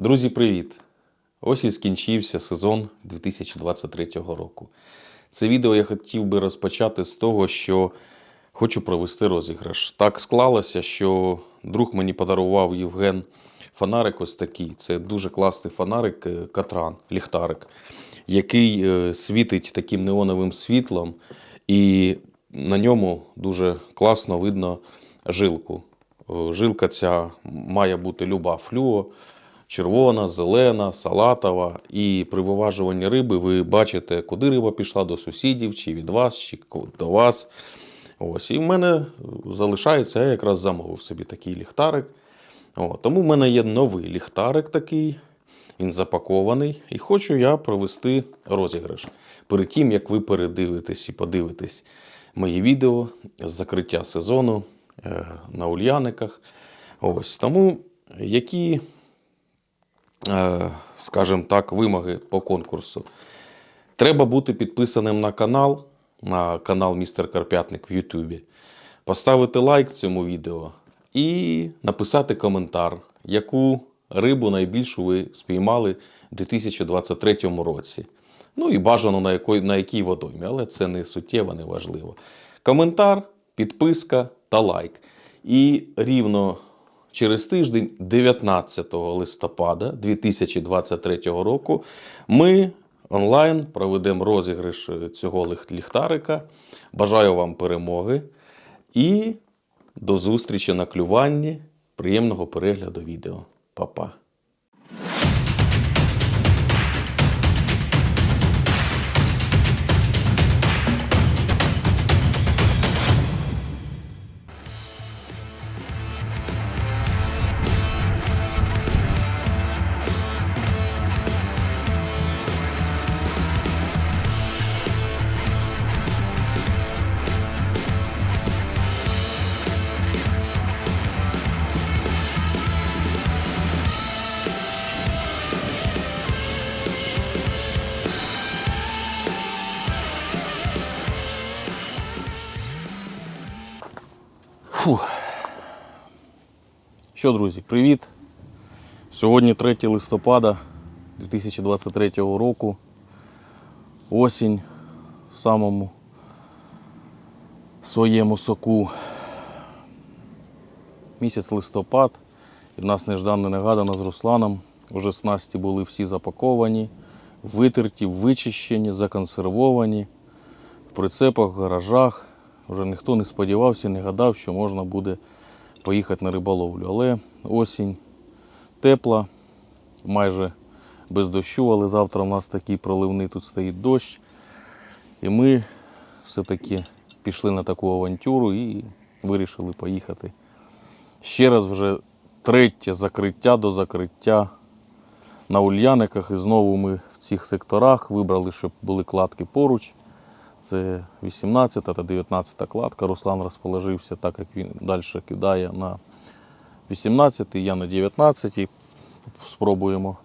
Друзі, привіт! Ось і скінчився сезон 2023 року. Це відео я хотів би розпочати з того, що хочу провести розіграш. Так склалося, що друг мені подарував Євген фонарик ось такий. Це дуже класний фонарик е, Катран, ліхтарик, який е, світить таким неоновим світлом, і на ньому дуже класно видно жилку. Е, Жилка ця має бути люба флюо, червона, зелена, салатова. І при виважуванні риби ви бачите, куди риба пішла до сусідів, чи від вас, чи до вас. Ось, і в мене залишається, я якраз замовив собі такий ліхтарик. О, тому в мене є новий ліхтарик такий, він запакований. І хочу я провести розіграш. Перед тим, як ви передивитесь і подивитесь мої відео з закриття сезону е, на Ульяниках. Ось тому які, скажімо так, вимоги по конкурсу. Треба бути підписаним на канал, на канал Містер Карпятник в Ютубі, поставити лайк цьому відео і написати коментар, яку рибу найбільшу ви спіймали у 2023 році. Ну і бажано на, якої, на якій водоймі, але це не суттєво, не важливо. Коментар, підписка та лайк. І рівно через тиждень, 19 листопада 2023 року, ми онлайн проведемо розіграш е, цього ліхтарика. Бажаю вам перемоги і до зустрічі на клюванні. Приємного перегляду відео. Па-па. Що, друзі, привіт. Сьогодні 3 листопада 2023 року. Осінь в самому своєму соку. Місяць листопад. І в нас нежданно негадано з Русланом. Уже снасті були всі запаковані, витерті, вичищені, законсервовані в прицепах, в гаражах. Вже ніхто не сподівався, не гадав, що можна буде поїхати на риболовлю. Але осінь тепла, майже без дощу, але завтра у нас такий проливний тут стоїть дощ. І ми все-таки пішли на таку авантюру і вирішили поїхати. Ще раз вже третє закриття до закриття на Ульяниках. І знову ми в цих секторах вибрали, щоб були кладки поруч. Це 18 та 19 кладка. Руслан розположився так, як він далі кидає на 18, я на 19. Спробуємо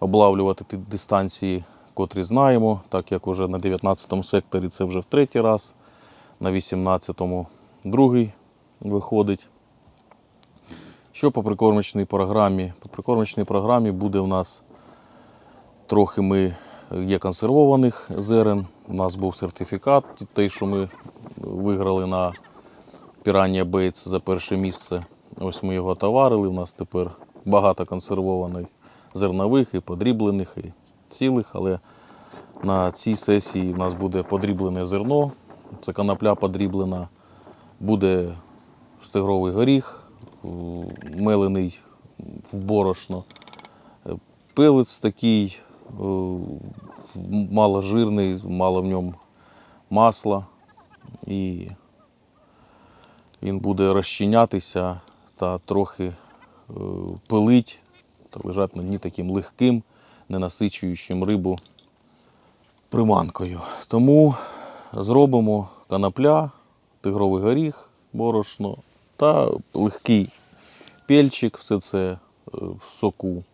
облавлювати дистанції, котрі знаємо, так як уже на 19 секторі це вже в третій раз, на 18-му другий виходить. Що по прикормочній програмі? По прикормочній програмі буде у нас трохи ми є консервованих зерен. У нас був сертифікат, той, що ми виграли на Piranha Baits за перше місце. Ось ми його товарили. У нас тепер багато консервованих зернових і подріблених, і цілих, але на цій сесії у нас буде подріблене зерно. Це конопля подріблена, буде стегровий горіх, мелений в борошно. Е, Пилець такий е, маложирний, мало в ньому масла. І він буде розчинятися та трохи е, пилить та лежати на дні таким легким, ненасичуючим рибу приманкою. Тому зробимо канапля, тигровий горіх, борошно та легкий пельчик, все це е, в соку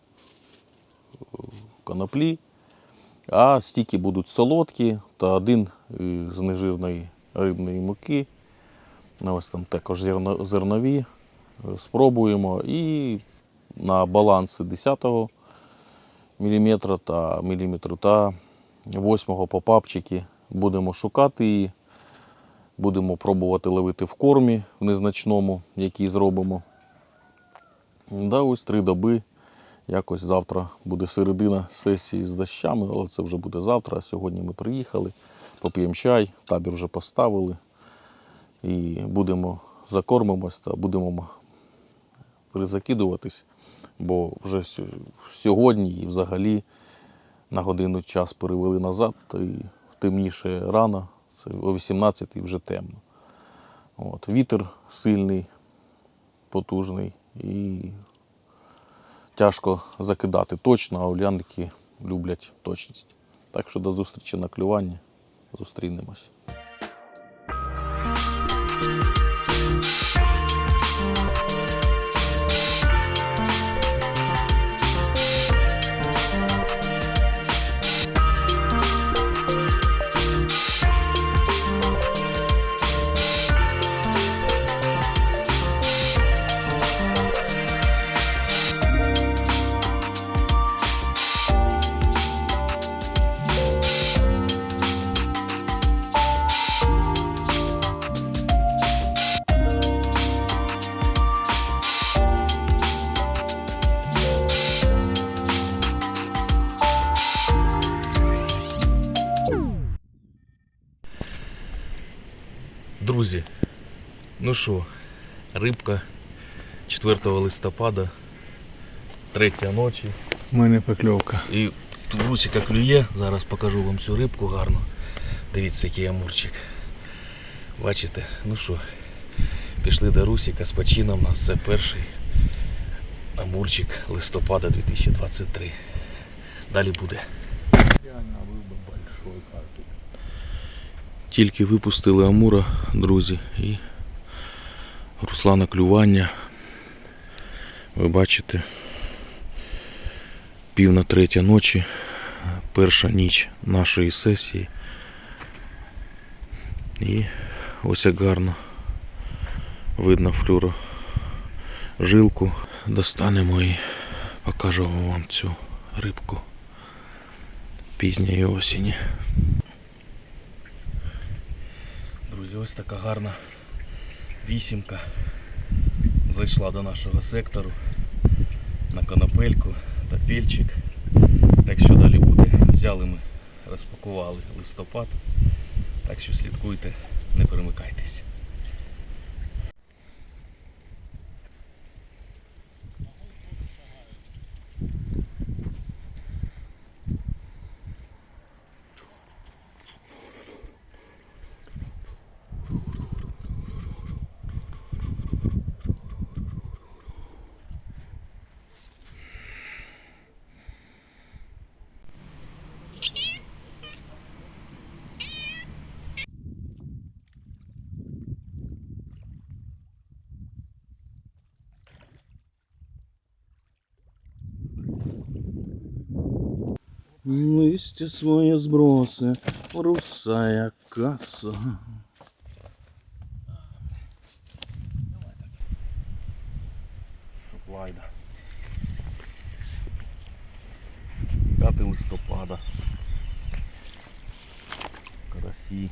е, коноплі. А стіки будуть солодкі та один е, з нежирної рибної муки. Ось там також зернові. Спробуємо і на баланси 10 мм та міліметру та 8 попапчики. Будемо шукати її. Будемо пробувати ловити в кормі в незначному, який зробимо. Да, ось три доби. Якось завтра буде середина сесії з дощами, але це вже буде завтра. А Сьогодні ми приїхали, поп'ємо чай, табір вже поставили. І будемо закормимось та будемо перезакидуватись, бо вже сьогодні і взагалі на годину час перевели назад, і темніше рано, це о 18 вже темно. От, вітер сильний, потужний і тяжко закидати точно, а олянники люблять точність. Так що до зустрічі на клюванні. Зустрінемось. Ну що, рибка 4 листопада, третя ночі. У мене покльовка. І тут Русіка клює, зараз покажу вам цю рибку гарно. Дивіться, який амурчик. Бачите? Ну що, пішли до Русіка з почином. У нас це перший амурчик листопада 2023. Далі буде. Реально большой. Тільки випустили Амура, друзі, і Руслана клювання. Ви бачите, пів на третя ночі, перша ніч нашої сесії. І ось як гарно видно флюро жилку. Достанемо і покажемо вам цю рибку пізньої осені. Друзі, ось така гарна вісімка. Зайшла до нашого сектору на конопельку та пільчик. Так що далі буде. Взяли ми, розпакували листопад. Так що слідкуйте, не перемикайтесь. Листя свои сбросы, русая касса. Шоплайда. 5 листопада. Карасі.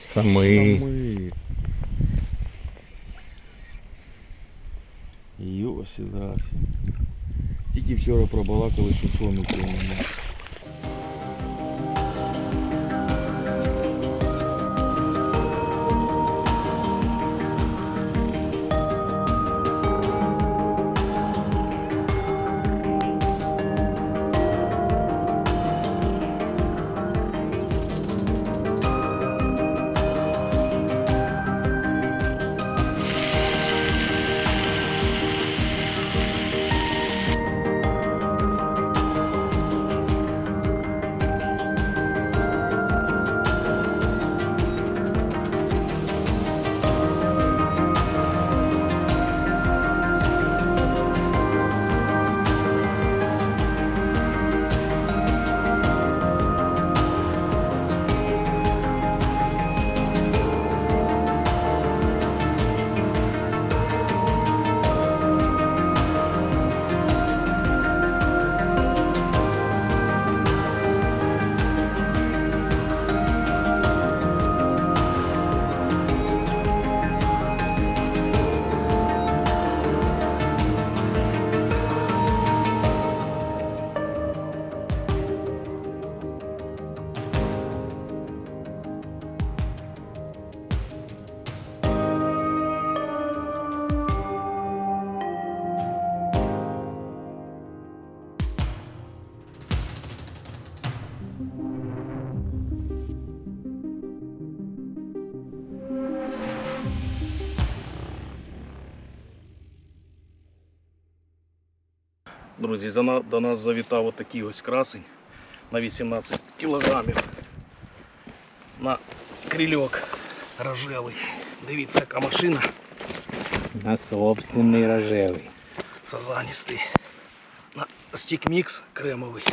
Самые. Самий. Йосі здрасі. Тільки вчора пробалакали, що сону приймемо. Друзі, до нас завітав отакий ось красень на 18 кілограмів. На крильок рожевий. Дивіться, яка машина На собственний рожевий. сазаністий. На стікмікс кремовий.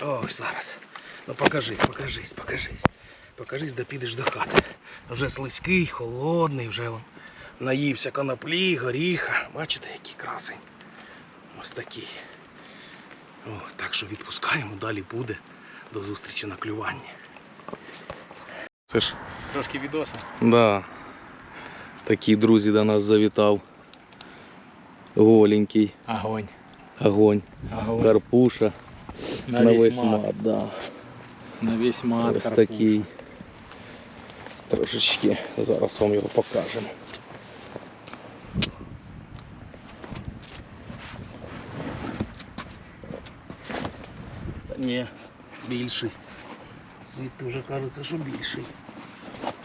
Ох, зараз. Ну покажи, покажись, покажись. Покажись, да підеш до хати. Вже слизький, холодний, вже он наївся коноплі, горіха. Бачите, який красень. Ось такий. О, так що відпускаємо, далі буде. До зустрічі на клюванні. Це ж Трошки відоса. Да. Такий друзі до нас завітав. Голенький, Огонь. огонь, Огонь. карпуша. На, на весь, весь мат. мат, да. На весь мат. Ось карпуш. такий. Трошечки. Зараз вам його покажемо. ні, більший. Звідти вже кажеться, що більший.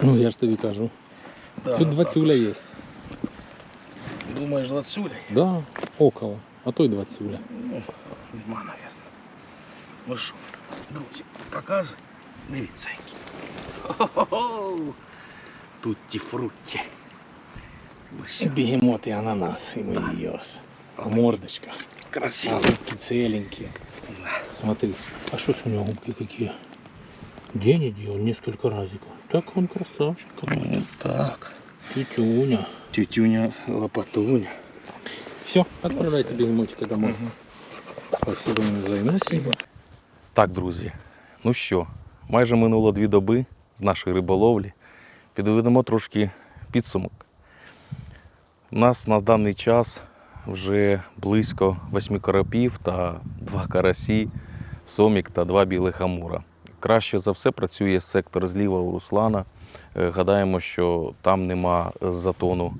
Ну я ж тобі кажу. Да, Тут два так цюля ось. є. Думаєш, двадцюля? Да, около. А то й два цюля. Ну, нема, мабуть. Ну що, друзі, показуй. Дивіться які. Хо-хо-хо! Тутті фрутті. Ну що, Бегемот і ананас, і мої йос. Мордочка. А красиво. губки целенькие. Да. Смотри. А что у него губки какие? День не делал, несколько разиков. Так он красавчик. Ну, так. Тетюня. Тютюня, лопатуня. Все, отправляйте бегемотика домой. Спасибо ему за Спасибо. Так, друзі. Ну що, майже минуло дві доби з нашої риболовлі. Підведемо трошки підсумок. У нас на даний час вже близько восьми карапів та два карасі, сомік та два білих амура. Краще за все працює сектор зліва у Руслана. Е, Гадаємо, що там нема затону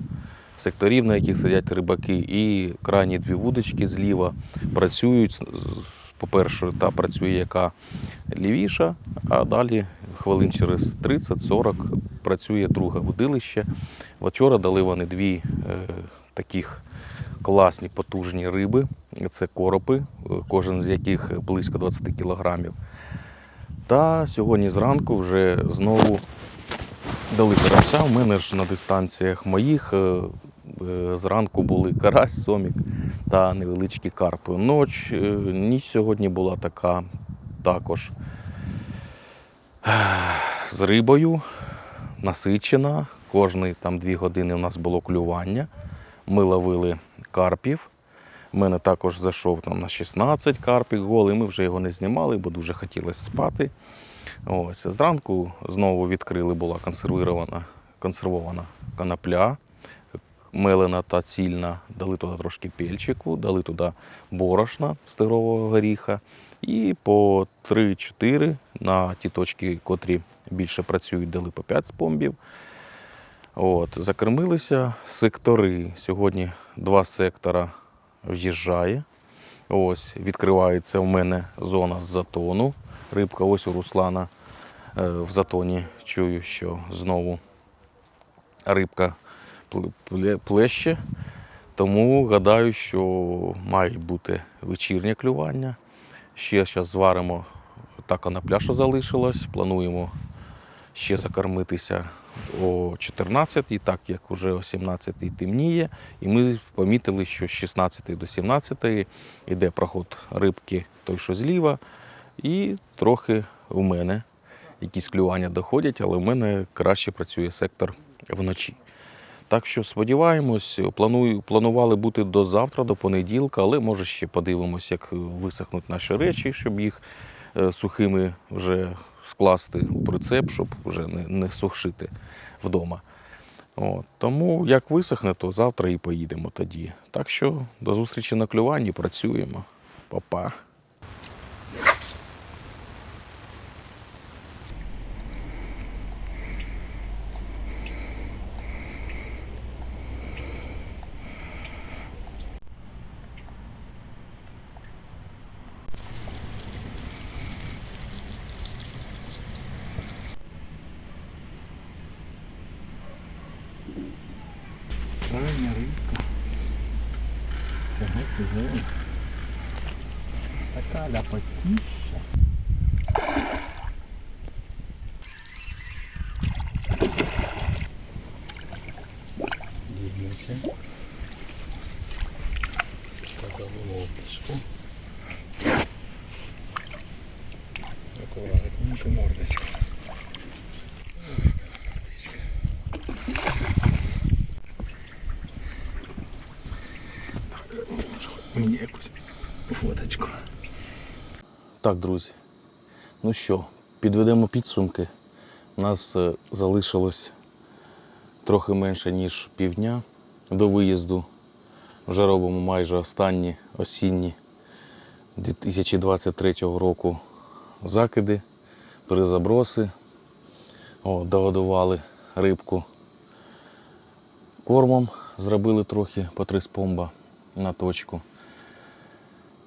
секторів, на яких сидять рибаки, і крайні дві вудочки зліва працюють. По-перше, та працює яка лівіша, а далі хвилин через 30-40 працює друге водилище. Вчора дали вони дві е, таких класні потужні риби. Це коропи, е, кожен з яких близько 20 кілограмів. Та сьогодні зранку вже знову дали карася. У мене ж на дистанціях моїх е, е, зранку були карась, сомік та невеличкі карпи. Ноч, ніч сьогодні була така також з рибою, насичена. Кожні там дві години у нас було клювання. Ми ловили карпів. У мене також зайшов там на 16 карпів голий. Ми вже його не знімали, бо дуже хотілося спати. Ось зранку знову відкрили, була консервована, консервована конопля, мелена та цільна. Дали туди трошки пельчику, дали туди борошна стирового горіха. І по 3-4 на ті точки, котрі більше працюють, дали по 5 спомбів. От, закормилися сектори. Сьогодні два сектора в'їжджає. Ось відкривається у мене зона з затону. Рибка ось у Руслана е, в затоні чую, що знову рибка пле- пле- плеще. Тому гадаю, що мають бути вечірнє клювання. Ще зараз зваримо та конопля, що залишилось. Плануємо ще закормитися о 14 так як вже о 17 темніє. І ми помітили, що з 16 до 17 йде проход рибки той, що зліва, і трохи у мене якісь клювання доходять, але в мене краще працює сектор вночі. Так що сподіваємось, планую, планували бути до завтра, до понеділка, але може ще подивимось, як висохнуть наші речі, щоб їх е, сухими вже скласти у прицеп, щоб вже не, не сушити вдома. От. Тому як висохне, то завтра і поїдемо тоді. Так що до зустрічі на клюванні, працюємо. Па-па. Так, друзі. Ну що, підведемо підсумки. У нас е, залишилось трохи менше, ніж півдня до виїзду. Вже робимо майже останні осінні 2023 року закиди, перезаброси. О, догодували рибку кормом, зробили трохи по три спомба на точку.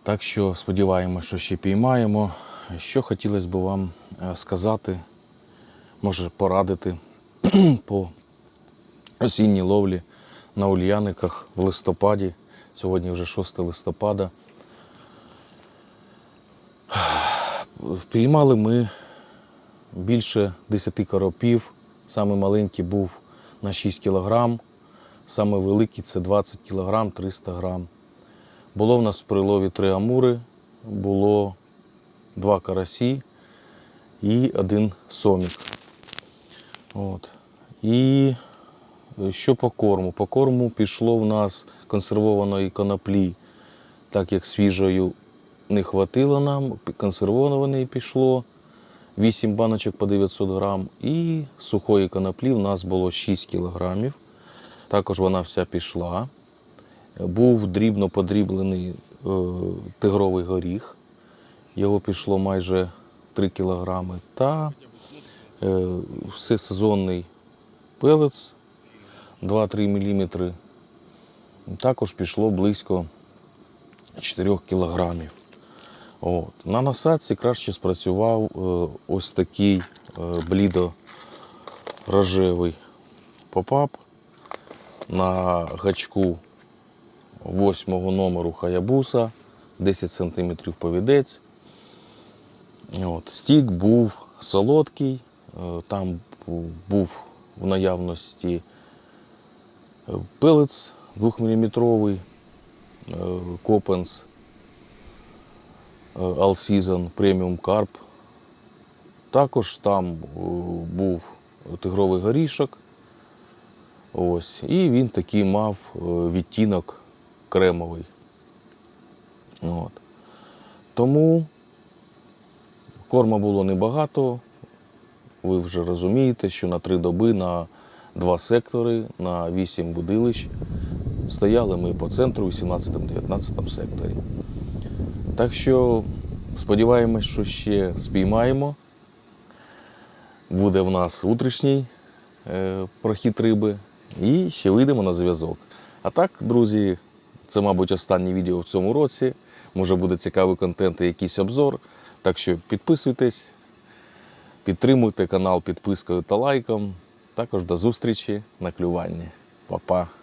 Так що сподіваємося, що ще піймаємо. Що хотілося б вам е, сказати, може порадити по осінній ловлі на ульяниках в листопаді. Сьогодні вже 6 листопада. Піймали ми більше 10 коропів. Саме маленький був на 6 кг, саме великий це 20 кг 300 грам. Було в нас в прилові три амури, було два карасі і один сомік. От. І е, що по корму? По корму пішло в нас консервованої коноплі, так як свіжою не хватило нам, консервованої пішло 8 баночок по 900 грам. І сухої коноплі в нас було 6 кілограмів. Також вона вся пішла. Був дрібно подріблений е, тигровий горіх. Його пішло майже 3 кілограми. Та е, всесезонний пелець 2-3 мм. Також пішло близько 4 кілограмів. От. На насадці краще спрацював е, ось такий блідо-рожевий попап на гачку восьмого номеру Хаябуса, 10 см повідець. От. Стік був солодкий, е, там був в наявності е, пилець 2-мм, Копенс е, All Season Premium Carp. Також там був тигровий горішок. Ось. І він такий мав відтінок кремовий. От. Тому корма було небагато. Ви вже розумієте, що на три доби на два сектори, на вісім будилищ стояли ми по центру 18-19 секторі. Так що сподіваємось, що ще спіймаємо. Буде в нас утрішній е, прохід риби і ще вийдемо на зв'язок. А так, друзі, це, мабуть, останнє відео в цьому році. Може буде цікавий контент і якийсь обзор. Так що підписуйтесь, підтримуйте канал підпискою та лайком. Також до зустрічі на клюванні. Па-па!